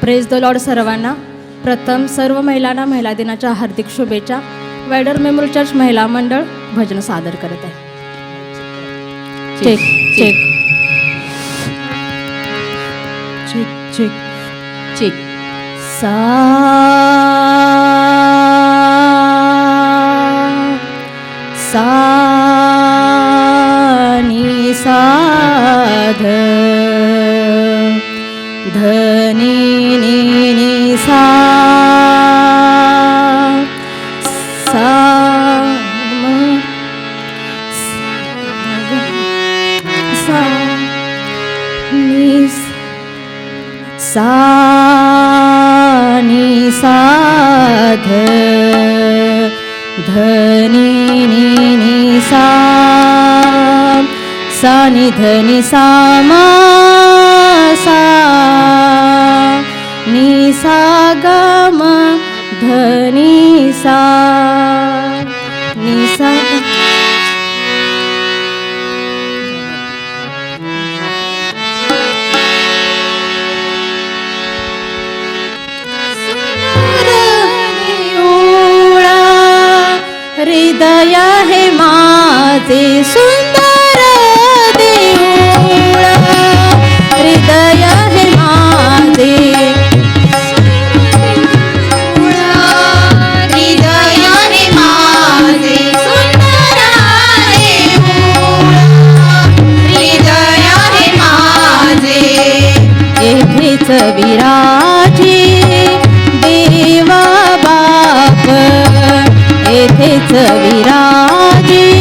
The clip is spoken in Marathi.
प्रेज द लॉर्ड सर्वांना. प्रथम सर्व महिलांना महिला दिनाच्या हार्दिक शुभेच्छा. वायडर मेमोरियल चर्च महिला मंडळ भजन सादर करत आहे. Check check check check check सा सा नि साध धनी सा नि धनी सा मा सा। नि सा ग म धनी सा विराजे